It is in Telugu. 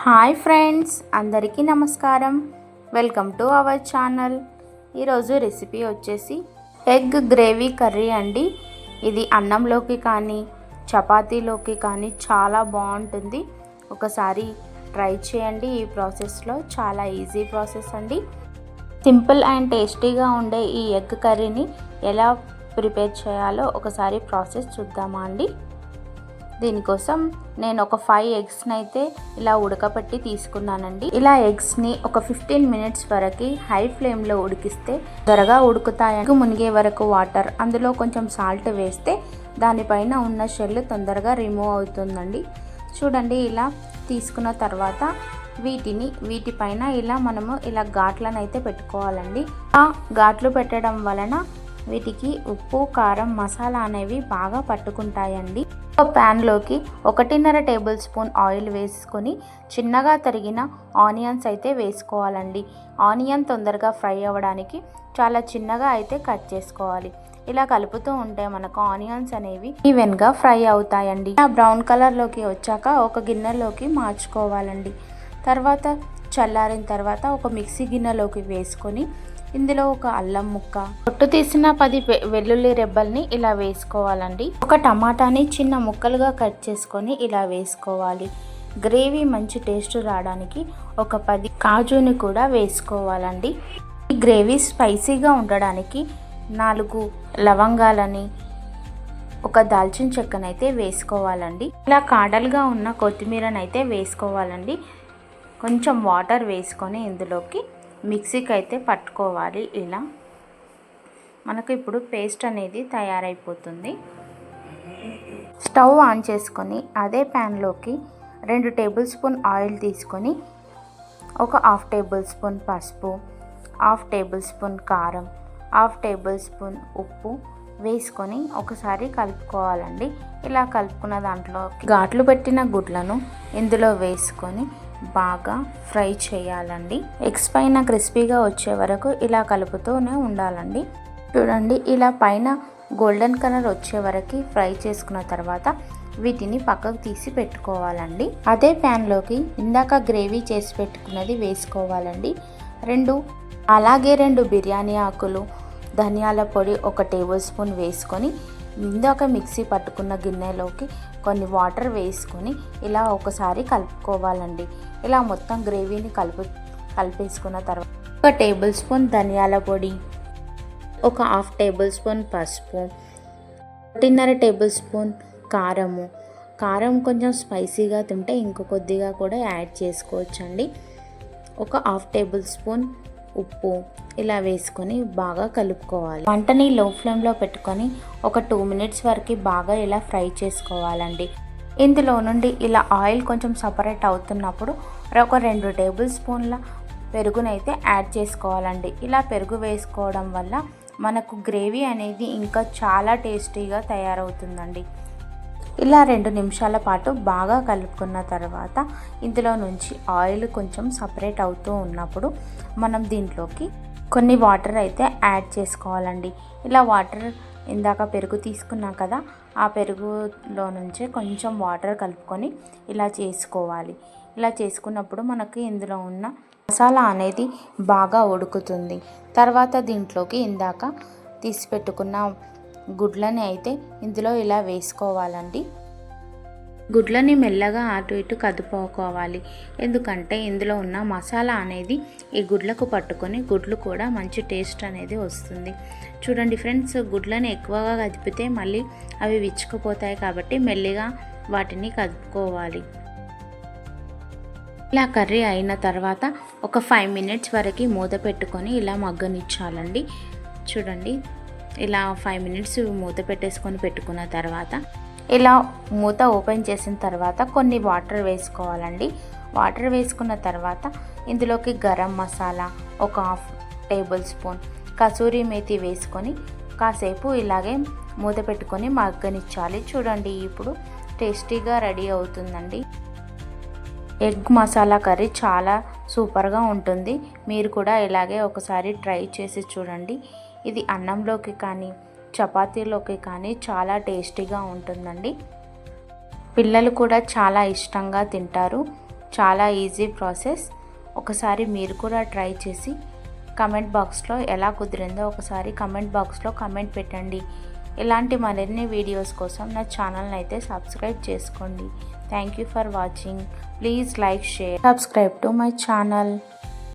హాయ్ ఫ్రెండ్స్ అందరికీ నమస్కారం. Welcome to our channel. ఈరోజు రెసిపీ వచ్చేసి ఎగ్ గ్రేవీ కర్రీ అండి. ఇది అన్నంలోకి కానీ చపాతీలోకి కానీ చాలా బాగుంటుంది. ఒకసారి ట్రై చేయండి. ఈ ప్రాసెస్లో చాలా ఈజీ ప్రాసెస్ అండి. సింపుల్ అండ్ టేస్టీగా ఉండే ఈ ఎగ్ కర్రీని ఎలా ప్రిపేర్ చేయాలో ఒకసారి ప్రాసెస్ చూద్దామా అండి. దీనికోసం నేను ఒక ఫైవ్ ఎగ్స్ని అయితే ఇలా ఉడకపెట్టి తీసుకున్నానండి. ఇలా ఎగ్స్ని ఒక ఫిఫ్టీన్ మినిట్స్ వరకు హై ఫ్లేమ్లో ఉడికిస్తే త్వరగా ఉడుకుతాయి. మునిగే వరకు వాటర్ అందులో కొంచెం సాల్ట్ వేస్తే దానిపైన ఉన్న షెల్ తొందరగా రిమూవ్ అవుతుందండి. చూడండి ఇలా తీసుకున్న తర్వాత వీటిని వీటిపైన ఇలా మనము ఇలా ఘాట్లను అయితే పెట్టుకోవాలండి. ఆ ఘాట్లు పెట్టడం వలన వీటికి ఉప్పు కారం మసాలా అనేవి బాగా పట్టుకుంటాయండి. ఒక ప్యాన్లోకి ఒకటిన్నర టేబుల్ స్పూన్ ఆయిల్ వేసుకొని చిన్నగా తరిగిన ఆనియన్స్ అయితే వేసుకోవాలండి. ఆనియన్ తొందరగా ఫ్రై అవ్వడానికి చాలా చిన్నగా అయితే కట్ చేసుకోవాలి. ఇలా కలుపుతూ ఉంటే మనకు ఆనియన్స్ అనేవి ఈవెన్గా ఫ్రై అవుతాయండి. ఆ బ్రౌన్ కలర్లోకి వచ్చాక ఒక గిన్నెలోకి మార్చుకోవాలండి. తర్వాత చల్లారిన తర్వాత ఒక మిక్సీ గిన్నెలోకి వేసుకొని ఇందులో ఒక అల్లం ముక్క పొట్టు తీసిన పది వెల్లుల్లి రెబ్బల్ని ఇలా వేసుకోవాలండి. ఒక టమాటాని చిన్న ముక్కలుగా కట్ చేసుకొని ఇలా వేసుకోవాలి. గ్రేవీ మంచి టేస్ట్ రావడానికి ఒక పది కాజుని కూడా వేసుకోవాలండి. ఈ గ్రేవీ స్పైసీగా ఉండడానికి నాలుగు లవంగాలని ఒక దాల్చిన చెక్కనైతే వేసుకోవాలండి. ఇలా కాడలుగా ఉన్న కొత్తిమీరని అయితే వేసుకోవాలండి. కొంచెం వాటర్ వేసుకొని ఇందులోకి మిక్సీకి అయితే పట్టుకోవాలి ఇలా. మనకు ఇప్పుడు పేస్ట్ అనేది తయారైపోతుంది. స్టవ్ ఆన్ చేసుకొని అదే ప్యాన్లోకి రెండు టేబుల్ స్పూన్ ఆయిల్ తీసుకొని ఒక హాఫ్ టేబుల్ స్పూన్ పసుపు హాఫ్ టేబుల్ స్పూన్ కారం హాఫ్ టేబుల్ స్పూన్ ఉప్పు వేసుకొని ఒకసారి కలుపుకోవాలండి. ఇలా కలుపుకున్న దాంట్లో ఘాట్లు పెట్టిన గుడ్లను ఇందులో వేసుకొని బాగా ఫ్రై చేయాలండి. ఎగ్స్ పైన క్రిస్పీగా వచ్చే వరకు ఇలా కలుపుతూనే ఉండాలండి. చూడండి ఇలా పైన గోల్డెన్ కలర్ వచ్చే వరకు ఫ్రై చేసుకున్న తర్వాత వీటిని పక్కకు తీసి పెట్టుకోవాలండి. అదే ప్యాన్లోకి ఇందాక గ్రేవీ చేసి పెట్టుకున్నది వేసుకోవాలండి. రెండు అలాగే రెండు బిర్యానీ ఆకులు ధనియాల పొడి ఒక టేబుల్ స్పూన్ వేసుకొని ఇందాక మిక్సీ పట్టుకున్న గిన్నెలోకి కొన్ని వాటర్ వేసుకొని ఇలా ఒకసారి కలుపుకోవాలండి. ఇలా మొత్తం గ్రేవీని కలుపు కలిపేసుకున్న తర్వాత ఒక టేబుల్ స్పూన్ ధనియాల పొడి ఒక హాఫ్ టేబుల్ స్పూన్ పసుపు ఒకటిన్నర టేబుల్ స్పూన్ కారము. కారం కొంచెం స్పైసీగా తింటే ఇంకో కొద్దిగా కూడా యాడ్ చేసుకోవచ్చండి. ఒక హాఫ్ టేబుల్ స్పూన్ ఉప్పు ఇలా వేసుకొని బాగా కలుపుకోవాలి. వంటని లో ఫ్లేమ్లో పెట్టుకొని ఒక టూ మినిట్స్ వరకు బాగా ఇలా ఫ్రై చేసుకోవాలండి. ఇందులో నుండి ఇలా ఆయిల్ కొంచెం సపరేట్ అవుతున్నప్పుడు ఒక రెండు టేబుల్ స్పూన్ల పెరుగునైతే యాడ్ చేసుకోవాలండి. ఇలా పెరుగు వేసుకోవడం వల్ల మనకు గ్రేవీ అనేది ఇంకా చాలా టేస్టీగా తయారవుతుందండి. ఇలా రెండు నిమిషాల పాటు బాగా కలుపుకున్న తర్వాత ఇందులో నుంచి ఆయిల్ కొంచెం సపరేట్ అవుతూ ఉన్నప్పుడు మనం దీంట్లోకి కొన్ని వాటర్ అయితే యాడ్ చేసుకోవాలండి. ఇలా వాటర్ ఇందాక పెరుగు తీసుకున్నాం కదా ఆ పెరుగులో నుంచే కొంచెం వాటర్ కలుపుకొని ఇలా చేసుకోవాలి. ఇలా చేసుకున్నప్పుడు మనకి ఇందులో ఉన్న మసాలా అనేది బాగా ఉడుకుతుంది. తర్వాత దీంట్లోకి ఇందాక తీసి పెట్టుకున్న గుడ్లని అయితే ఇందులో ఇలా వేసుకోవాలండి. గుడ్లని మెల్లగా అటు ఇటు కదుపుకోవాలి. ఎందుకంటే ఇందులో ఉన్న మసాలా అనేది ఈ గుడ్లకు పట్టుకొని గుడ్లు కూడా మంచి టేస్ట్ అనేది వస్తుంది. చూడండి ఫ్రెండ్స్ గుడ్లని ఎక్కువగా కదిపితే మళ్ళీ అవి విచ్చుకుపోతాయి కాబట్టి మెల్లిగా వాటిని కదుపుకోవాలి. ఇలా కర్రీ అయిన తర్వాత ఒక ఫైవ్ మినిట్స్ వరకు మూత పెట్టుకొని ఇలా మగ్గనిచ్చాలండి. చూడండి ఇలా ఫైవ్ మినిట్స్ మూత పెట్టేసుకొని పెట్టుకున్న తర్వాత ఇలా మూత ఓపెన్ చేసిన తర్వాత కొన్ని వాటర్ వేసుకోవాలండి. వాటర్ వేసుకున్న తర్వాత ఇందులోకి గరం మసాలా ఒక half tablespoon kasuri methi వేసుకొని కాసేపు ఇలాగే మూత పెట్టుకొని మగ్గనిచ్చాలి. చూడండి ఇప్పుడు టేస్టీగా రెడీ అవుతుందండి. ఎగ్ మసాలా కర్రీ చాలా సూపర్గా ఉంటుంది. మీరు కూడా ఇలాగే ఒకసారి ట్రై చేసి చూడండి. ఇది అన్నంలోకి కానీ చపాతీలోకి కానీ చాలా టేస్టీగా ఉంటుందండి. పిల్లలు కూడా చాలా ఇష్టంగా తింటారు. చాలా ఈజీ ప్రాసెస్. ఒకసారి మీరు కూడా ట్రై చేసి కమెంట్ బాక్స్లో ఎలా కుదిరిందో ఒకసారి కమెంట్ బాక్స్లో కమెంట్ పెట్టండి. ఇలాంటి మరిన్ని వీడియోస్ కోసం నా ఛానల్ని అయితే సబ్స్క్రైబ్ చేసుకోండి. Thank you for watching. Please like, share, subscribe to my channel.